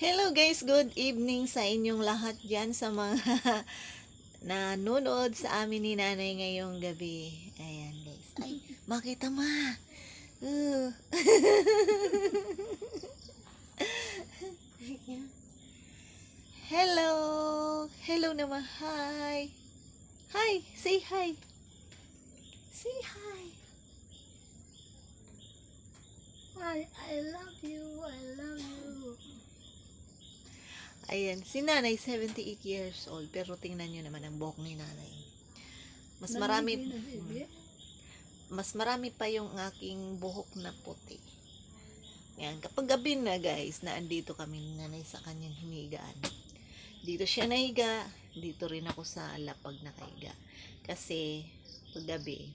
Hello guys, good evening sa inyong lahat dyan sa mga nanonood sa amin ni nanay ngayong gabi. Ayan guys. Ay, makita ma. Hello. Hello naman. Hi. Hi. Say hi. Say hi. I, I love you, I love you. Ayan, si nanay 78 years old pero tingnan nyo naman ang buhok ni nanay. Mas marami bibi. mas marami pa yung aking buhok na puti. Yan, kapag gabi na guys, na andito kami ni nanay sa kanyang hinigaan. Dito siya nahiga, dito rin ako sa lapag nakahiga. Kasi, pag gabi,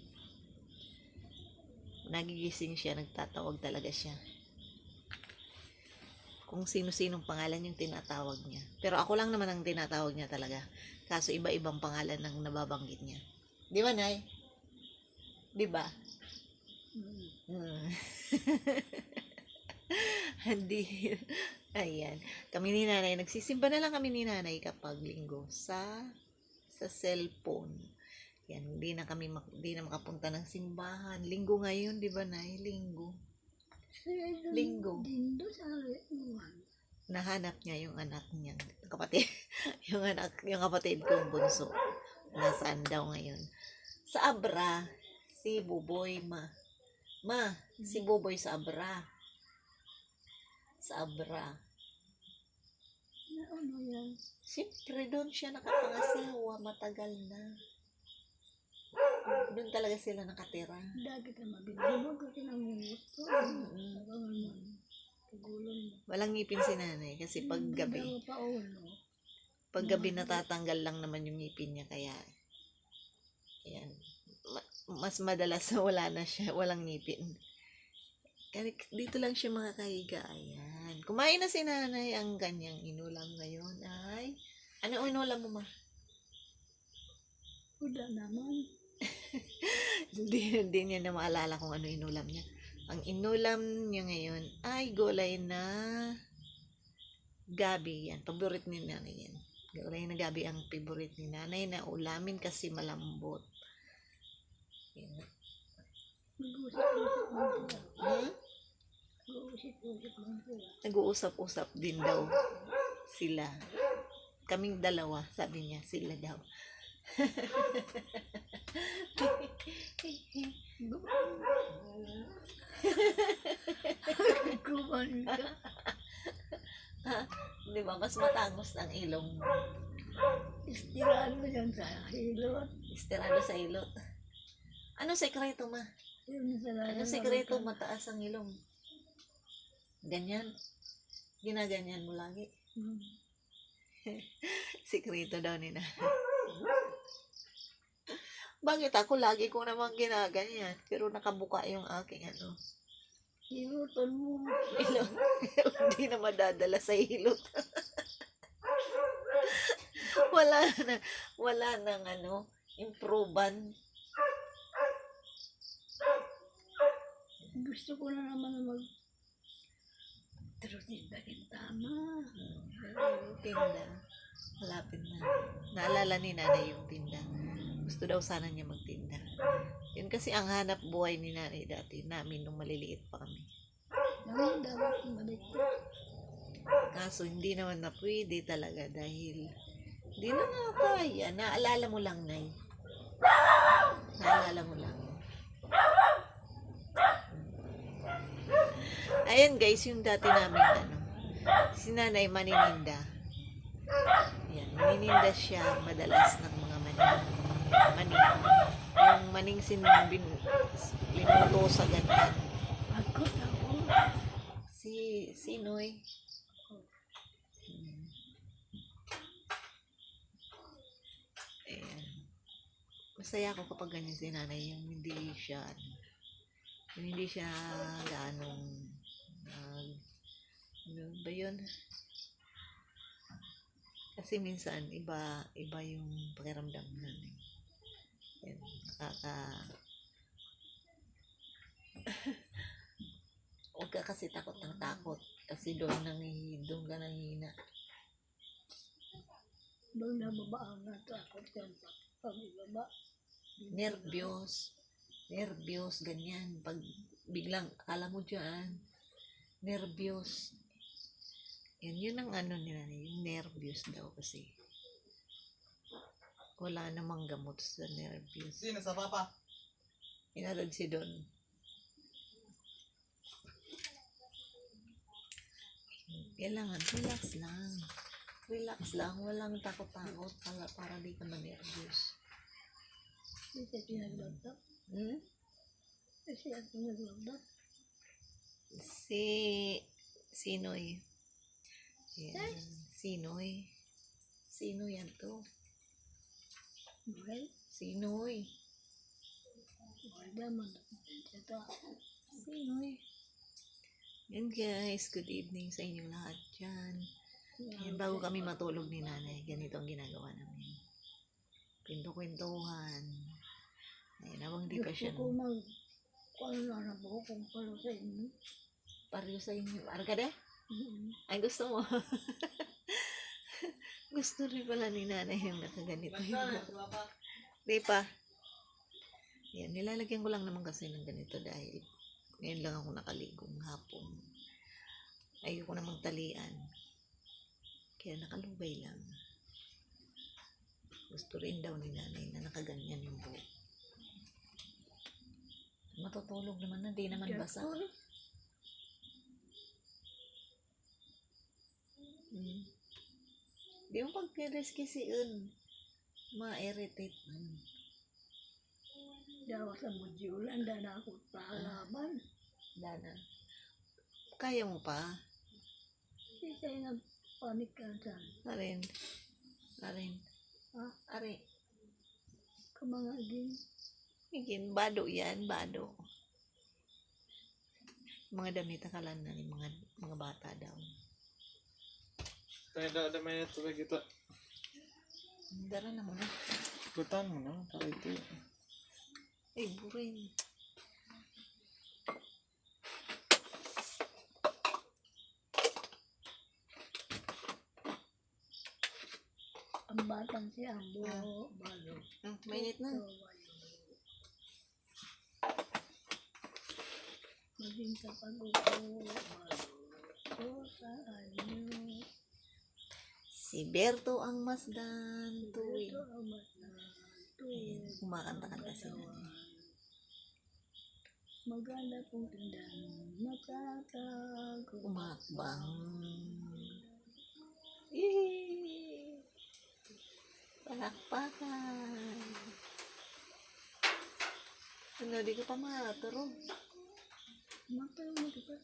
nagigising siya, nagtatawag talaga siya. Kung sino-sinong pangalan yung tinatawag niya. Pero ako lang naman ang tinatawag niya talaga. Kaso iba-ibang pangalan ang nababanggit niya. Di ba, Nay? Di ba? Mm. Hmm. Hindi. Ayan. Kami ni nanay, nagsisimba na lang kami ni nanay kapag linggo sa sa cellphone. Yan, hindi na kami hindi na makapunta ng simbahan. Linggo ngayon, di ba, Nay? Linggo. Linggo. Dindo sa. Nahanap niya yung anak niya, kapatid, yung anak, yung kapatid kong bunso. Nasaan daw ngayon? Sa Abra, si Buboy, ma. Ma, si Buboy sa Abra. Sa Abra. Na ano yan? Siyempre, doon siya nakapangasawa, matagal na. Doon talaga sila nakatira. Dagi ka mabinubog ka kinangungot ko. Mo. Walang ngipin si nanay kasi pag gabi, pa ulo. pag gabi natatanggal lang naman yung ngipin niya kaya ayan, ma- mas madalas wala na siya, walang ngipin. Kaya dito lang siya makakahiga. Ayan. Kumain na si nanay ang kanyang inulam ngayon ay ano inulam mo ma? Uda naman. hindi, hindi niya na maalala kung ano inulam niya. Ang inulam niya ngayon ay gulay na gabi. Yan, paborito ni nanay yan. Gulay na gabi ang favorite ni nanay na ulamin kasi malambot. Yan. Hmm? Nag-uusap-usap din daw sila. Kaming dalawa, sabi niya, sila daw. Kuman ka. Di ba? Mas matangos ng ilong. Mo dyan sa hilot. Istirado sa ilot. Ano sekreto ma? Ano sekreto mataas ang ilong? Ganyan. Ginaganyan mo lagi. Hmm. Sekreto daw ni na. Bakit ako lagi ko naman ginaganyan? Pero nakabuka yung aking ano. Hilutan mo. Ilong. Hindi na madadala sa ilot. wala na. Wala nang ano. Improvan. Gusto ko na naman na mag pero di bagay tama. Hmm, tinda. Malapit na. Naalala ni nanay yung tinda. Gusto daw sana niya magtinda. Yun kasi ang hanap buhay ni nanay dati namin nung maliliit pa kami. Naman dapat ko. Kaso hindi naman na pwede talaga dahil hindi na nga kaya. Naalala mo lang, Nay. Naalala mo lang. Ayan guys, yung dati namin ano, si nanay manininda. Ayan, manininda siya madalas ng mga maning. Maning. Yung maning sin bin, linuto sa ganyan. Pagod ako. Si, si Noy. Hmm. Ayan. Masaya ako kapag ganyan si nanay, yung hindi siya, yung hindi siya gaanong, nag, ano ba yun? Kasi minsan, iba, iba yung pakiramdam namin. Yan, nakaka, Huwag ka kasi takot ng takot. Kasi doon nangihidong ka nangihina. Bang nababaan na takot yan pag ibaba. Nervyos. Nervyos, ganyan. Pag biglang, alam mo dyan, nervyos. Yan, yun ang ano nila, yung nervyos daw kasi. Wala namang gamot sa nervyos. Sino sa papa? Inalad si Don. Kailangan, relax lang. Relax lang, walang takot-takot para, para di ka ma-nervous. Hindi siya pinaglagdak. Hmm? Kasi pinaglagdak. Si Sinoy. Yan. Sinoy. Sino yan to? Well, Sinoy. wala man. Siya ta. Sinoy. Yan guys, good evening sa inyong lahat dyan. Yan, bago kami matulog ni nanay, ganito ang ginagawa namin. Pinto-kwentuhan. Ayun, habang di pa siya Gusto ko mag... Kung ano na po kung palo sa inyo. paryo sa inyo. Arkade? Mm. Ay, gusto mo. gusto rin pala ni nanay yung nakaganito. Basta, sa papa. Di pa. Yan, nilalagyan ko lang naman kasi ng ganito dahil ngayon lang ako nakaligong hapon. Ayoko na magtalian. Kaya nakalubay lang. Gusto rin daw ni nanay na nakaganyan yung buhok. Matutulog naman na, di naman basa. Careful. Hmm. Di mo pag-reskisiun. Ma-irritate man. Dawa sa modulan, dana ako palaban. Dana. Kaya mo pa? Kasi siya nagpanik ka dyan. Arin. Arin. Ha? Ari. Kamangagin. Higin, bado yan, bado. Mga damit akalan na mga mga bata daw. Tayo daw, damay na tubig ito. Dara na muna. Gutan mo na, para ito. Ay, burin. Ang batang siya, ang buho, balo. Hmm, mainit na. Maging sa pag-upo, balo. O saan Si Berto ang masdan tuwing. ito ang mata. Ayan, kumakanta-kanta si nanay. Maganda pong tindahan, matatago. Umakbang. Yay! Palakpakan. Ano, di ko pa maturo. Matay mo diba?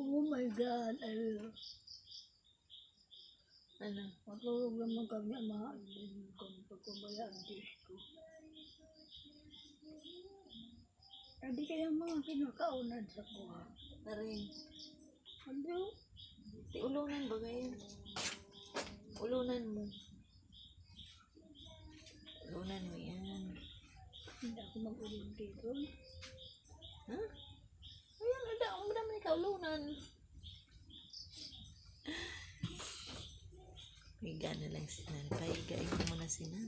Oh my God, I Ano? Matulog naman kami ang mga admin ko pagkumaya ang Diyos ko. Hindi kaya mga kinakaunan sa kuha. Na rin. Ano? Di ulunan ba ngayon? Ulunan mo. Ulunan mo yan. Hindi ako mag-ulim dito. Ha? Ayan, ada. Ang naman ikaw, ulunan. Higa na lang si Nan. Pahigain mo muna si Nan.